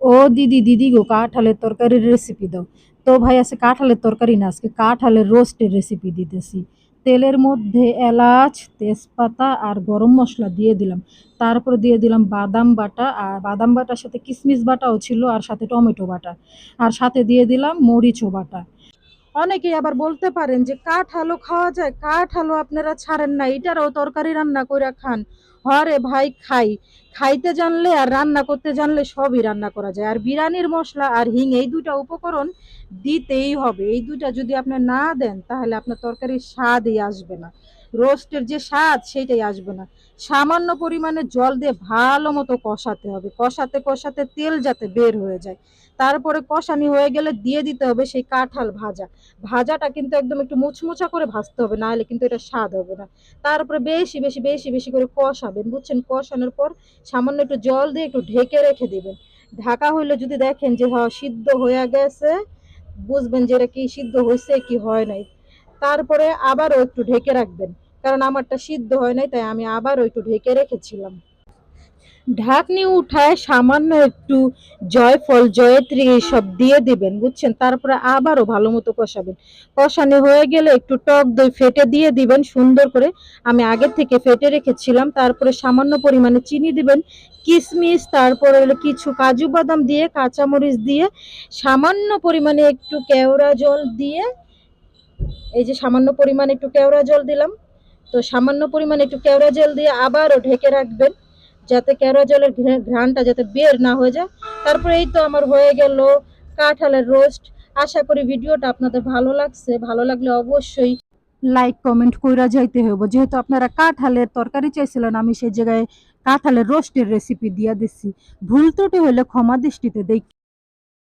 ও দিদি দিদি গো, কাঁঠালের তরকারির রেসিপি দাও। তো ভাই, আজকে কাঁঠালের তরকারি না, আজকে কাঁঠালের রোস্টের রেসিপি দিতেছি। তেলের মধ্যে এলাচ, তেজপাতা আর গরম মশলা দিয়ে দিলাম। তারপর দিয়ে দিলাম বাদাম বাটা, আর বাদাম বাটার সাথে কিশমিশ বাটাও ছিল, আর সাথে টমেটো বাটা। আর সাথে দিয়ে দিলাম মরিচও বাটা। অনেকেই আবার বলতে পারেন যে কাঁঠালও খাওয়া যায়, কাঁঠালও আপনারা ছাড়েন না, এটারও তরকারি রান্না করে খান। হরে ভাই খাই। খাইতে জানলে আর রান্না করতে জানলে সবই রান্না করা যায়। আর বিরিয়ানির মশলা আর হিং, এই দুটা উপকরণ দিতেই হবে। এই দুইটা যদি আপনি না দেন, তাহলে আপনার তরকারির স্বাদই আসবে না। রোস্টের যে স্বাদ, সেইটাই আসবে না। সামান্য পরিমাণে জল দিয়ে ভালো মতো কষাতে হবে। কষাতে কষাতে তেল যাতে বের হয়ে যায়। তারপরে কষানি হয়ে গেলে দিয়ে দিতে হবে সেই কাঁঠাল ভাজা। ভাজাটা কিন্তু একদম একটু মুচমুচা করে ভাজতে হবে না হলে কিন্তু এটা স্বাদ হবে না। তারপরে বেশি বেশি বেশি বেশি করে কষাবেন বুঝছেন? কষানোর পর সামান্য একটু জল দিয়ে একটু ঢেকে রেখে দিবেন। ঢাকা হইলে যদি দেখেন যে হ্যাঁ সিদ্ধ হয়ে গেছে, বুঝবেন যে, এটা কি সিদ্ধ হয়েছে কি হয় নাই। তারপরে আবারও একটু ঢেকে রাখবেন, কারণ আমারটা সিদ্ধ হয় নাই, তাই আমি আবারও একটু ঢেকে রেখেছিলাম। ঢাকনি উঠায় সামান্য একটু জয়ফল, জয়ত্রী সব দিয়ে দিবেন, বুঝছেন? তারপরে আবারও ভালো মতো কষাবেন। কষানো হয়ে গেলে একটু টক দই ফেটে দিয়ে দিবেন, সুন্দর করে। আমি আগে থেকে ফেটে রেখেছিলাম, তারপরে সামান্য পরিমাণে চিনি দিবেন কিশমিশ তারপরে হলো কিছু কাজু বাদাম দিয়ে, কাঁচামরিচ দিয়ে, সামান্য পরিমাণে একটু কেওড়া জল দিয়ে, এই যে সামান্য পরিমাণে একটু কেওড়া জল দিলাম, তো সামান্য পরিমাণে একটু কেওড়া জল দিয়ে আবারও ঢেকে রাখবেন। যাতে ক্যারোজলের ঘ্রাণটা যাতে বের না হয়ে যায়। তারপরে এই তো আমার হয়ে গেল কাঁঠালের রোস্ট। আশা করি ভিডিওটা আপনাদের ভালো লাগছে। ভালো লাগলে অবশ্যই লাইক, কমেন্ট কইরা যাইতে হইব। যেহেতু আপনারা কাঁঠালের তরকারি চাইছিলেন, আমি সেই জায়গায় কাঁঠালের রোস্টের রেসিপি দিয়া দিচ্ছি ভুল ত্রুটি হলে ক্ষমা দৃষ্টিতে দেখ